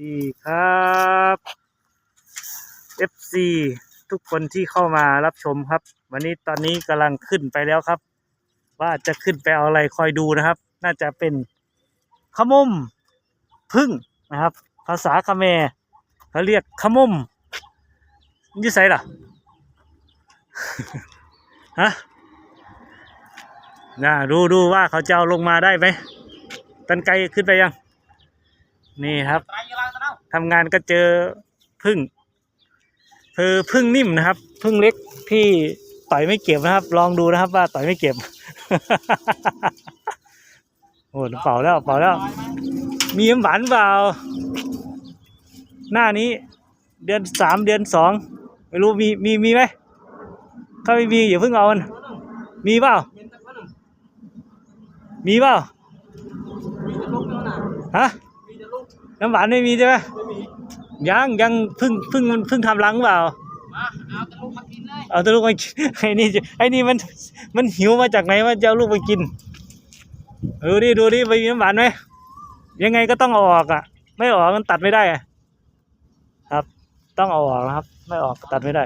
ดีครับ FC ทุกคนที่เข้ามารับชมครับ วันนี้ตอนนี้กำลังขึ้นไปแล้วครับ ว่าจะขึ้นไปเอาอะไรคอยดูนะครับ น่าจะเป็นขมุมพึ่งนะครับ ภาษาคาเมเขาเรียกขมุมยี่ไสล่ะฮะน่าดูดูว่าเขาจะเอาลงมาได้ไหมตันไกลขึ้นไปยัง นี่ครับทำงานก็เจอพึ่งคือพึ่งนิ่มนะครับ พึ่งเล็กที่ต่อยไม่เก็บนะครับ ลองดูนะครับว่าต่อยไม่เก็บโอ้เป่าแล้วเป่าแล้ว มีน้ำหวานเปล่า หน้านี้ เดือนสามเดือนสองไม่รู้มีมีมีไหมถ้าไม่มีอย่าเพิ่งเอามันมีเปล่า มีเปล่าฮะ น้ำหวานไม่มีใช่ไหมยังยังเพิ่งเพิ่งมันเพิ่งทำรังเปล่าเอาแต่ลูกมากินไอ้นี่จะไอ้นี่มันมันหิวมาจากไหนว่าจะเอาลูกมากินดูดิดูดิมีน้ำหวานไหมยังไงก็ต้องเอาออกอะ ไม่ออกมันตัดไม่ได้อะครับ ต้องเอาออกนะครับ ไม่ออกก็ตัดไม่ได้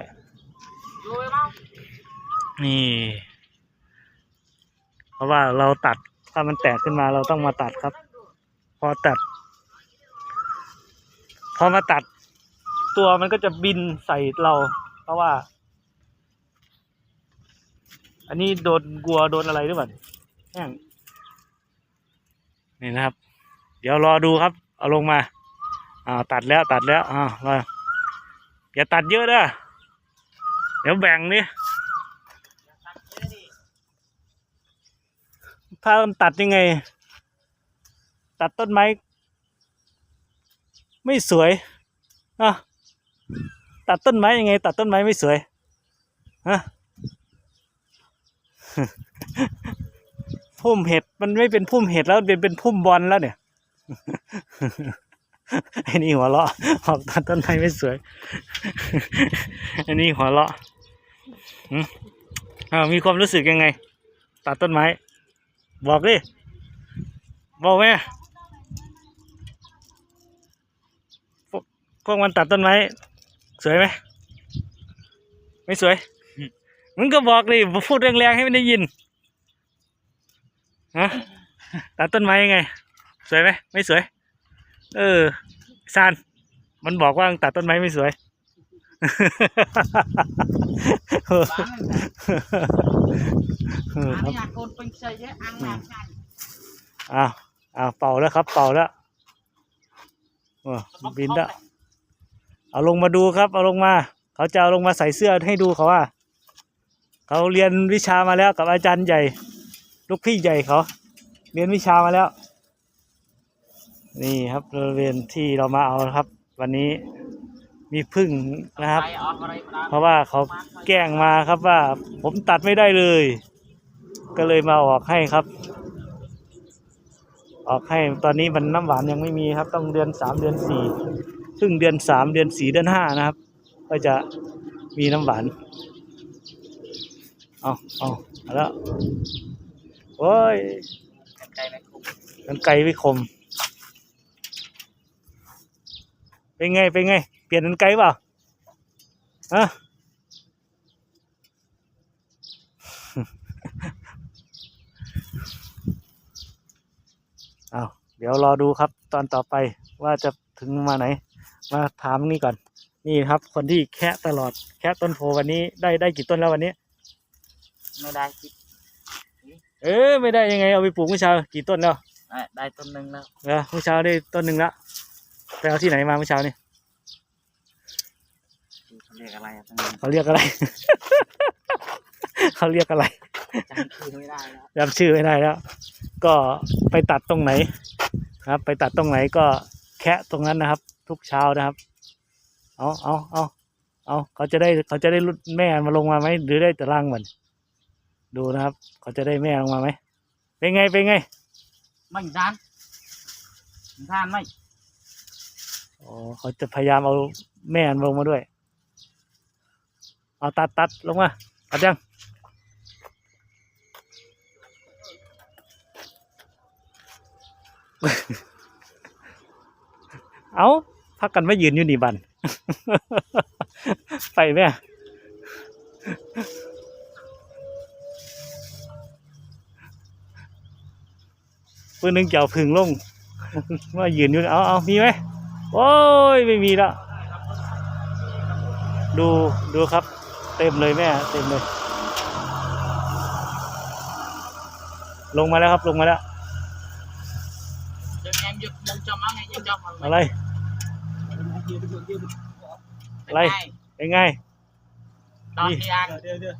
นี่เพราะว่าเราตัดถ้ามันแตกขึ้นมาเราต้องมาตัดครับ พอตัดพ อมาตัดตัวมันก็จะบินใส่เรา เพราะว่า อันนี้โดนกลัวโดนอะไรหรือเปล่าแห้งนี่นะครับ เดี๋ยวรอดูครับ เอาลงมาอ่าตัดแล้วตัดแล้วอ่ามาอย่าตัดเยอะเด้อเดี๋ยวแบ่งนี่ถ้ามันตัดยังไง ตัดต้นไม้ ไม่สวยอะตัดต้นไม้ยังไง ตัดต้นไม้ไม่สวยฮะพุ่มเห็ดมันไม่เป็นพุ่มเห็ดแล้วเป็นเป็นพุ่มบอลแล้วเนี่ยไอ้นี่หัวเราะออกตัดต้นไม้ไม่สวยไอ้นี่หัวเราะหืมอ้าวมีความรู้สึกยังไง ตัดต้นไม้ บอกดิบอกไหม พวกมันตัดต้นไม้สวยไหมไม่สวย มึงก็บอกเลยพูดแรงๆให้มันได้ยินฮะตัดต้นไม้ยังไง สวยไหมไม่สวย เออซานมันบอกว่าตัดต้นไม้ไม่สวยอ้าวอ้าวเป่าแล้วครับ เป่าแล้วบินแล้ว เอาลงมาดูครับ เอาลงมา เขาจะเอาลงมาใส่เสื้อให้ดูเขาว่า เขาเรียนวิชามาแล้วกับอาจารย์ใหญ่ ลูกพี่ใหญ่เขา เรียนวิชามาแล้ว นี่ครับบริเวณที่เรามาเอาครับ วันนี้มีพึ่งนะครับ เพราะว่าเขาแกล้งมาครับว่า ผมตัดไม่ได้เลย ก็เลยมาออกให้ครับ ออกให้ตอนนี้มันน้ำหวานยังไม่มีครับ ต้องเดือนสามเดือนสี่ ครึ่งเดือนสามเดือนสี่เดือนห้านะครับ ก็จะมีน้ำหวานเอาเอาแล้วโอ้ยกันไกลไม่คม เป็นไง เป็นไง เปลี่ยนกันไกลเปล่าฮะเอาเดี๋ยวรอดูครับตอนต่อไปว่าจะถึงมาไหน มาถามนี่ก่อน นี่ครับ คนที่แคะตลอด แคะต้นโพวันนี้ได้ได้กี่ต้นแล้ววันนี้ ไม่ได้คิดเออไม่ได้ยังไงเอาไปปลูกเมื่อเช้ากี่ต้นแล้วได้ต้นหนึ่งแล้วเออเมื่อเช้าได้ต้นหนึ่งละไปเอาที่ไหนมาเมื่อเช้านี่เขาเรียกอะไรเขาเรียกอะไร เขาเรียกอะไรจำชื่อไม่ได้แล้วจำชื่อไม่ได้แล้ว ก็ไปตัดตรงไหน ครับ ไปตัดตรงไหนก็แคะตรงนั้นนะครับ ทุกเช้านะครับ เอาเอาเอาเอาเขาจะได้เขาจะได้รุดแม่มาลงมาไหมหรือได้ตะล่างมันดูนะครับ เขาจะได้แม่ลงมาไหมเป็นไงเป็นไงไม่ทานทานไม่โอ้เขาจะพยายามเอาแม่ลงมาด้วย เอาตัดตัดลงมาตัดยังเอา พักกันไม่ยืนอยู่นี่บันไปแม่ปืนหนึ่งเจ้าพึ่งลงว่ายืนอยู่เอาเอามีไหมโอ้ยไม่มีแล้วดูดูครับ เต็มเลยแม่ เต็มเลย ลงมาแล้วครับลงมาแล้วอะไร อะไร เป็นไง ตอนนี้อัน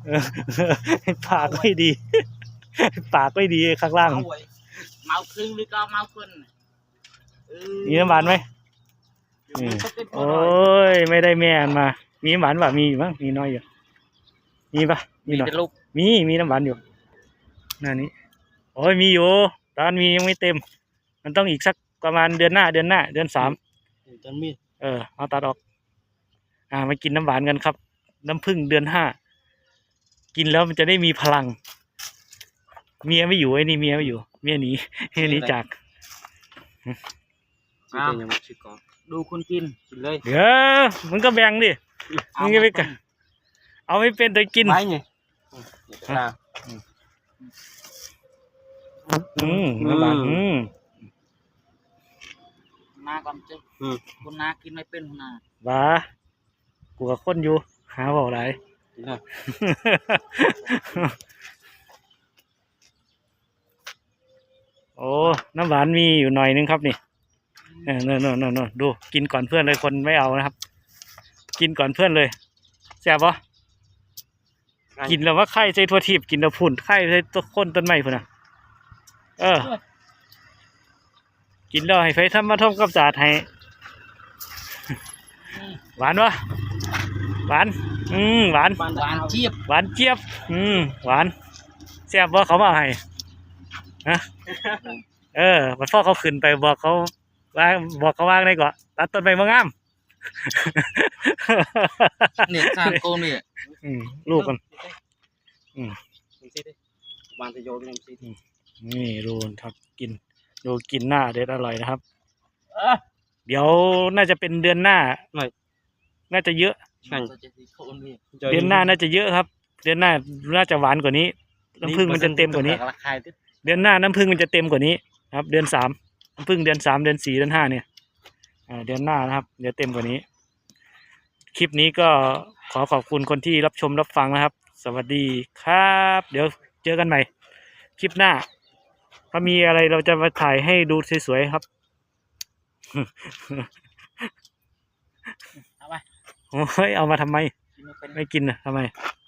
เออปากไม่ดี ปากไม่ดีข้างล่าง เมาครึ่งหรือก็เมาคนมีน้ำหวานไหมอืมโอ้ย ไม่ได้แม่อันมา มีน้ำหวานป่ะมีอยู่มั้ง มีน้อยอยู่ มีปะมีมีหน่อยแต่ลูกมี มีน้ำหวานอยู่หน้านี้ โอ้ย มีอยู่ ตอนมียังไม่เต็ม มันต้องอีกสักประมาณเดือนหน้า เดือนหน้า เดือนสามจันมีด เออเอาตัดออก อ่ามากินน้ำหวานกันครับ น้ำผึ้งเดือนห้า กินแล้วมันจะได้มีพลัง เมียไม่อยู่ไอ้นี่เมียไม่อยู่ เมียหนีเมียหนีจาก ชื่อเต็มยังไม่ชื่อก่อนดูคุณกินกินเลยเดี๋ยวมึงก็แบ่งดิ มึงจะไปกัน เอาไม่เป็นแต่กินไว้ไงอ่าอืมน้ำหวานอือืม มนาก่อนจะอืมคุณนากินไม่เป็นคุณนาว้ากูกับคนอยู่ หาเบาไรกินเลยโอ้ น้ำหวานมีอยู่หน่อยนึงครับนี่เออนู่นนู่นนู่นนู่นดู กินก่อนเพื่อนเลยคนไม่เอานะครับ กินก่อนเพื่อนเลยแซ่บปะกินแล้วว่าไข่ใจทั่วทีบกินแล้วพุ่นไข่ใจต้นคนต้นไม้พุ่นนะเออ กินแล้วให้ไฟทำมาทำกับสาดให้ หวานวะหวาน อืมหวานหวานเจี๊ยบหวานเจี๊ยบ อืมหวานแซ่บบ่เขามาเอาให้ฮะเออมันพ่อเขาขึ้นไปบอกเขาว่าบอกเขาว่างได้ก่อนตัดต้นไม้มางามเนี่ยซานโกเนี่ยอืมลูกกันมันซีดิบานตะโยเป็นยังซีดินี่ดูครับกิน ดูกินหน้าเด็ดอร่อยนะครับ เดี๋ยวน่าจะเป็นเดือนหน้าน่าจะเยอะใช่จะสีโคนเนี่ยเดือนหน้าน่าจะเยอะครับ เดือนหน้าน่าจะหวานกว่านี้ น้ำผึ้งมันจะเต็มกว่านี้ราคาที่เดือนหน้าน้ำผึ้งมันจะเต็มกว่านี้ ครับ เดือนสามน้ำผึ้งเดือนสามเดือนสี่เดือนห้าเนี่ยอ่าเดือนหน้านะครับ เดี๋ยวเต็มกว่านี้ คลิปนี้ก็ขอขอบคุณคนที่รับชมรับฟังนะครับ สวัสดีครับ เดี๋ยวเจอกันใหม่ คลิปหน้า ถ้ามีอะไรเราจะมาถ่ายให้ดูสวยๆครับ เอาไป โอ้ยเอามาทำไม กินไม่เป็น ไม่กินนะทำไมเ